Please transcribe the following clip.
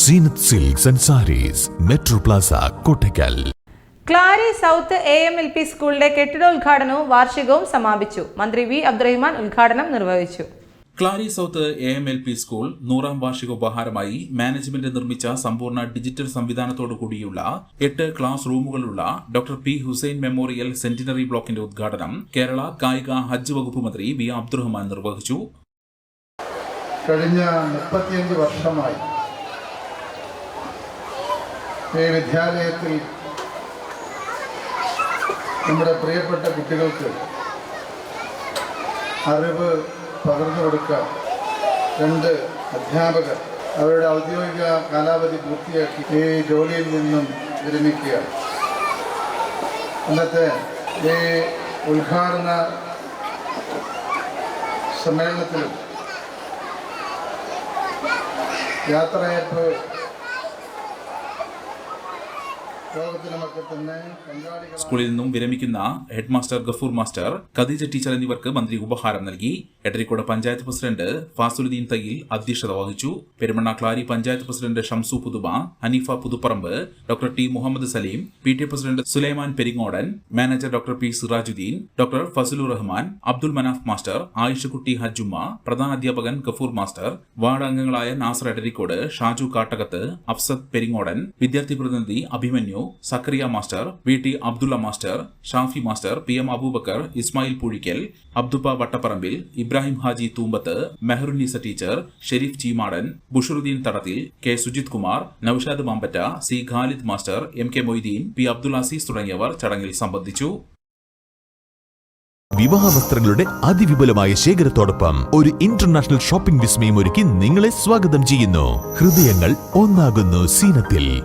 Zeenath silks and sarees metro plaza Kottakkal. Clari south A M L P സ്കൂളിന്റെ കെട്ടിടോദ്ഘാടനവും വാർഷികവും സമാപിച്ചു. മന്ത്രി വി അബ്ദുറഹിമാൻ ഉദ്ഘാടനം നിർവഹിച്ചു. Clari south A M L P school നൂറാം വാർഷിക ഉപഹാരമായി മാനേജ്മെന്റ് നിർമ്മിച്ച സമ്പൂർണ ഡിജിറ്റൽ സംവിധാനത്തോടു കൂടിയുള്ള എട്ട് class റൂമുകളുള്ള doctor P Hussain memorial centenary ബ്ലോക്കിന്റെ ഉദ്ഘാടനം കേരള കായിക ഹജ്ജ് വകുപ്പ് മന്ത്രി വി അബ്ദുറഹ്മാൻ നിർവഹിച്ചു. കഴിഞ്ഞ മുപ്പത്തിയഞ്ച് വർഷമായി ഈ വിദ്യാലയത്തിൽ നമ്മുടെ പ്രിയപ്പെട്ട കുട്ടികൾക്ക് അറിവ് പകർന്നു കൊടുക്കാൻ രണ്ട് അധ്യാപകർ അവരുടെ ഔദ്യോഗിക കാലാവധി പൂർത്തിയാക്കി ഈ ജോലിയിൽ നിന്നും വിരമിക്കുക ഇന്നത്തെ ഈ ഉദ്ഘാടന സമ്മേളനത്തിലും യാത്രയപ്പ് സ്കൂളിൽ നിന്നും വിരമിക്കുന്ന head master Gafoor master Khadeeja teacher എന്നിവർക്ക് മന്ത്രി ഉപഹാരം നൽകി. എട്ടരിക്കോട് പഞ്ചായത്ത് പ്രസിഡന്റ് ഫാസുലുദ്ദീൻ തയ്യിൽ അധ്യക്ഷത വഹിച്ചു. Perumanna Clari panchayat president Shamsu Puthuma Haneefa Puthuparamba doctor T Muhammad Saleem P T president Sulaiman Peringodan manager doctor P Sirajuddeen doctor Fazlur Rahman Abdul Manaf master Ayishakutty Hajjumma പ്രധാന അധ്യാപകൻ Gafoor master ward അംഗങ്ങളായ നാസർ എടരിക്കോട് ഷാജു കാട്ടകത്ത് അഫ്സദ് പെരിങ്ങോടൻ വിദ്യാർത്ഥി പ്രതിനിധി Abhimanyu Zakariya master V T Abdulla master Shafi master P M Aboobacker Ismail Poozhikkal Abduppa Vattapparambil Ibrahim Haji Thoombath Meharunnisa teacher Shareef Cheemadan Busharuddeen Thadathil K Sujith Kumar Noushad Mampatta C Khalid master M K Moideen P Abdul Azeez തുടങ്ങിയവർ ചടങ്ങിൽ സംബന്ധിച്ചു. വിവാഹ വസ്ത്രങ്ങളുടെ അതിവിപുലമായ ശേഖരത്തോടൊപ്പം ഒരു international shopping വിസ്മയം ഒരുക്കി നിങ്ങളെ സ്വാഗതം ചെയ്യുന്നു. ഹൃദയങ്ങൾ ഒന്നാകുന്നു സീനത്തിൽ.